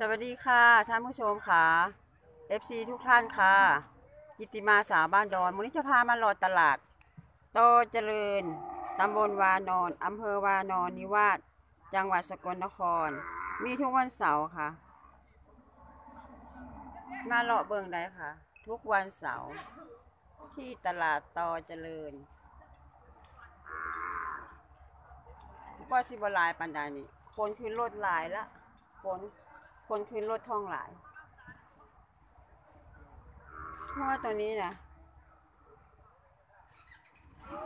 สวัสดีค่ะท่านผู้ชมค่ะ FC ทุกท่านค่ะกิติมาสาวบ้านดอนมูลนิธิพามาหลอดตลาดโตเจริญตำบลวานอนอำเภอวานอนนิวาสจังหวัดสกลนคร มีทุกวันเสาร์ค่ะ มาเลาะเบิงได้ค่ะ ทุกวันเสาร์ที่ตลาดตอเจริญว่าสิบหลายปันใดนี่คนคือรถหลายละคน คนคือรถท่องหลายเพราะว่าตัวนี้นะ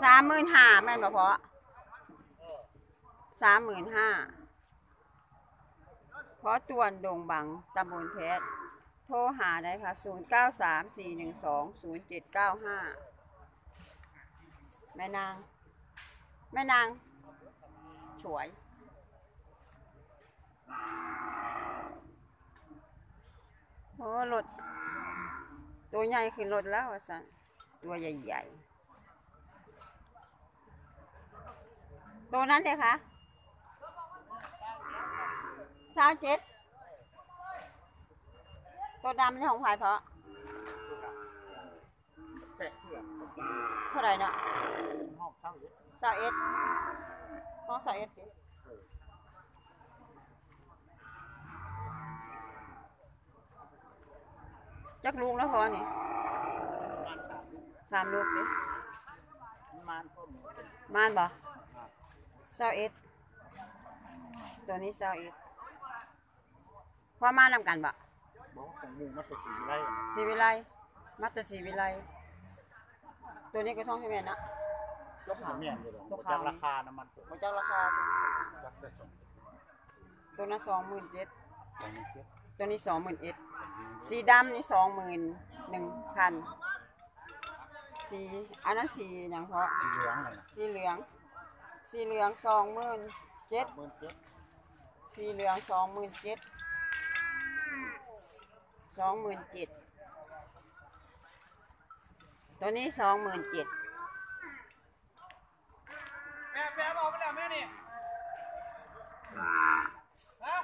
สามหมื่นห้าแม่นบ่พอสามหมื่นห้าเพราะตวนดงบังตำบลเพชร โทรหาได้ค่ะ 0 9 3 4 1 2 0 7 9 5 แม่นาง แม่นาง สวย โอ้รถตัวใหญ่คือรถแล้วอะสันตัวใหญ่ๆ ตัวนั้นเด็กคะสาวเจ็ด ตัวดำนี่ของใครเพาะเพื่อนเท่าไหร่เนาะห้องเช่าเอสาวเอ็ดน้องสาวเอ็ด จักลูกแล้วพอนี่มันตามสามลูกดิมันก็มีมานบ่สาวเอ็ดตัวนี้สาวเอ็ดพ่อมานำกันบ่บอกว่าของหมูมันเป็นสีไรสีวิไลมาแต่สีวิไลตัวนี้ก็ช่องใช่ไหมนะยกหาเมียนอยู่หรอกยกบ่หาจักราคาน้ำมันตัวมาจากราคาตัวจักได้สองตัวนั้นสองหมื่นเจ็ดสองเจ็ด ตัวนี้สองหมื่นเอ็ดสีดำนี่สองหมื่นหนึ่งพันสีอันนั้นสีอย่างเพราะสีเหลืองเลยนะสีเหลือง สีเหลืองสองหมื่นเจ็ดหมื่นเจ็ดสีเหลืองสองหมื่นเจ็ดสองหมื่นเจ็ดตัวนี้สองหมื่นเจ็ดแม่แม่บอกไปแล้วแม่นี่ฮะ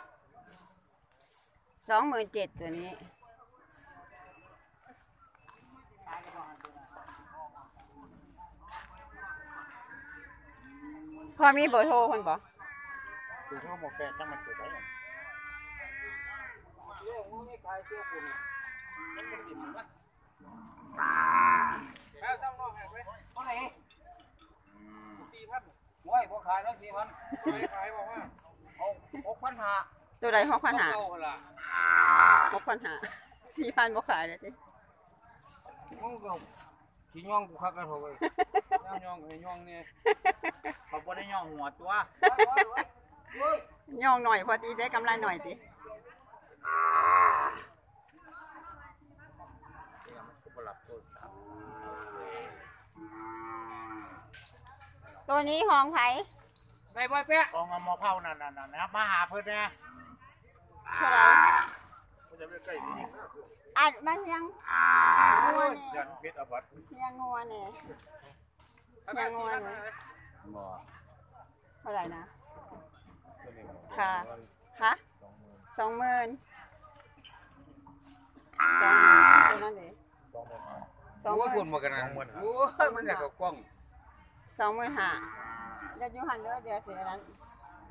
สองหมื่นเจ็ดตัวนี้ พอมีเบอร์โทรคนบอกดูทั่วหมดแปดจังมันเกิดได้หรอเรื่องมึงนี่ขายเที่ยวคุณมันเป็นดิ่มปะแม่สั่งน้องให้ไว้เท่าไหร่สี่พันโอ้ยพวกขายแล้วสี่พันไม่ขายบอกว่าเอาหกพันห้า ตัวใดหกพันหาเอาละหกพันหาสี่พันบ่ขายเลยจิมึงก็ขี้ย่องกูคักกันเถอะเว้ยย่องย่องไอ้ย่องเนี่ยเขาบ่ได้ย่องหัวตัวย่องหน่อยพอตีได้กำไรหน่อยติเนี่ยมันคือบ่หลับตัวสามตัวนี้ของไผไงบ่อยแปะกองเอาหมอเผานั่นน่ะน่ะนะมาหาเพิ่นนะ เท่าไหรมันจะไปใกล้นี่อัดมันยังงัวยัเนี่ยนเพชรอาวัตยังงัวเนี่ยยังงัวเนี่ยบ่เท่าไหร่นะตัวนี้ค่ะค่ะสองหมื่นสองหมื่นสองหมื่นตัวนั้นเองสองหมื่นสองหโอ้ยคุมื่นณมากันนะสองหมื่นโอ้ยมันอยากกับกล้องสองหมื่นห้าเดี๋ยวอยูหันเด้อเดี๋ยวเสียนั้น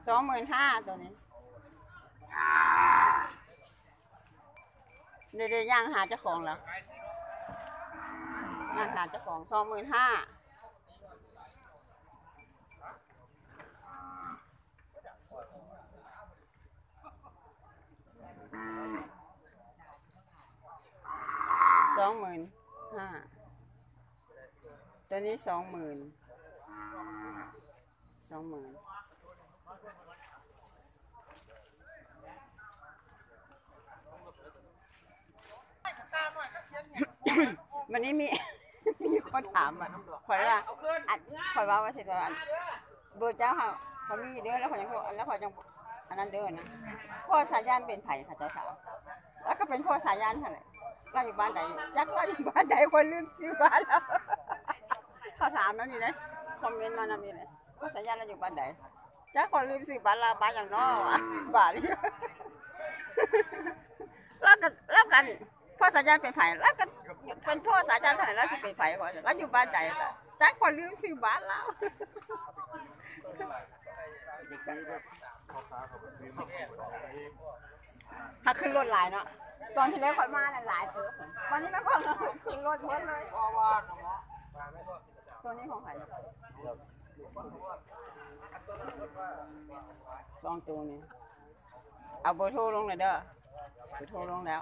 สองหมื่นห้าตัวนี้ เดี๋ยวเดี๋ยวย่างหาเจ้าของแล้วย่างหาเจ้าของสองหมื่นห้าสองหมื่นห้าตัวนี้สองหมื่นสองหมื่น วันนี้มี มีคนถามอะข่อยว่าอัดข่อยว่าว่าสิว่าอันเบอร์เจ้าเขาเขามีอยู่เด้อแล้วข่อยยังบอกแล้วข่อยยังอันนั้นเด้อนะพ่อสายันเป็นไผ่ค่ะเจ้าสาวแล้วก็เป็นพ่อสายันเท่าไหร่เราอยู่บ้านใดจักเราอยู่บ้านใดคนลืมซื้อบ้านแล้วเขาถามแล้วนี่เลยคอมเมนต์มานำนี่เลยพ่อสายันเราอยู่บ้านใดจักคนลืมซื้อบ้านละบ้านอย่างน้อวะบ้านนี้แล้วก็แล้วกันพ่อสัญญาเป็นไผแล้วก็ เป็นพ่อสัญญาเท่าไหร่แล้วสิเป็นไผก่อนแล้วอยู่บ้านใดล่ะจักคนลืมซื้อบ้านแล้วไปซื้อแบบพ่อค้าเขาไปซื้อมาถ้าขึ้นรถหลายเนาะตอนที่แรกข่อยมาน่ะหลายเติบวันนี้ไม่พอเลยขึ้นรถเยเพราะว่าหมอตัวนี้ของไผสองตัวนี้เอาเบอร์โทรลงเลยเด้อเบอร์โทรลงแล้ว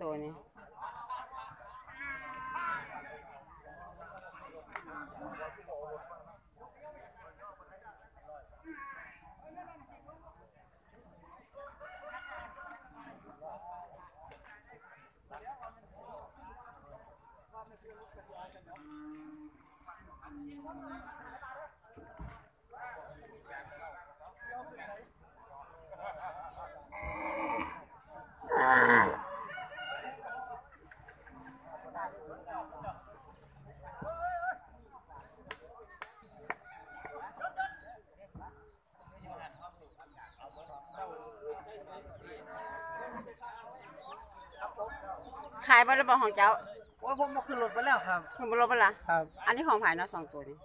ตัวนี้ ขายบ่ระบอกของเจ้าโอ้ยผมมาขึ้นรถไปแล้วครับ คุณบ่รบบ่ล่ะครับอันนี้ของไผเนาะสองตัวนี้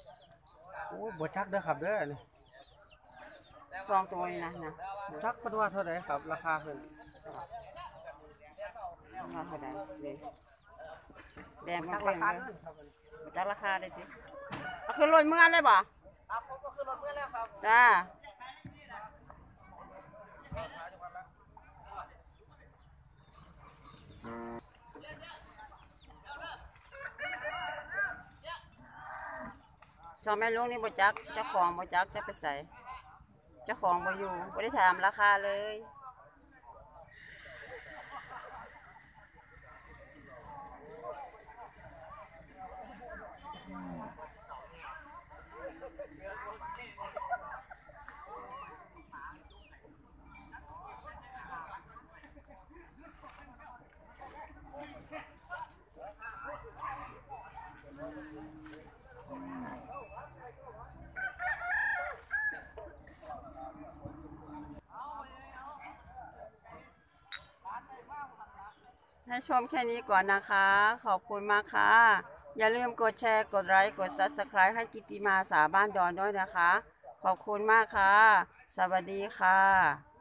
โอ้ยบ่ชักเด้อครับเด้อนี่สองตัวนี้นะนะบ่ชักเพิ่นว่าเท่าไหร่ครับ ราคาเพิ่นราคาเท่าใดนี่แดงชัเพิ่กมราๆคาเลยเงินครับบ่จักราคาได้สิเอาขึ้นรถเมื่อเลยบ่ครับผมก็ขึ้นรถไปแล้วครับจ้า สองแม่ลูกนี่บ่จักเจ้าของบ่จักจะไปใส่เจ้าของบ่อยู่บ่ได้ถามราคาเลย ให้ชมแค่นี้ก่อนนะคะ ขอบคุณมากค่ะ อย่าลืมกดแชร์ กดไลค์ กด Subscribe ให้กิติมาสาบ้านดอนด้วยนะคะ ขอบคุณมากค่ะ สวัสดีค่ะ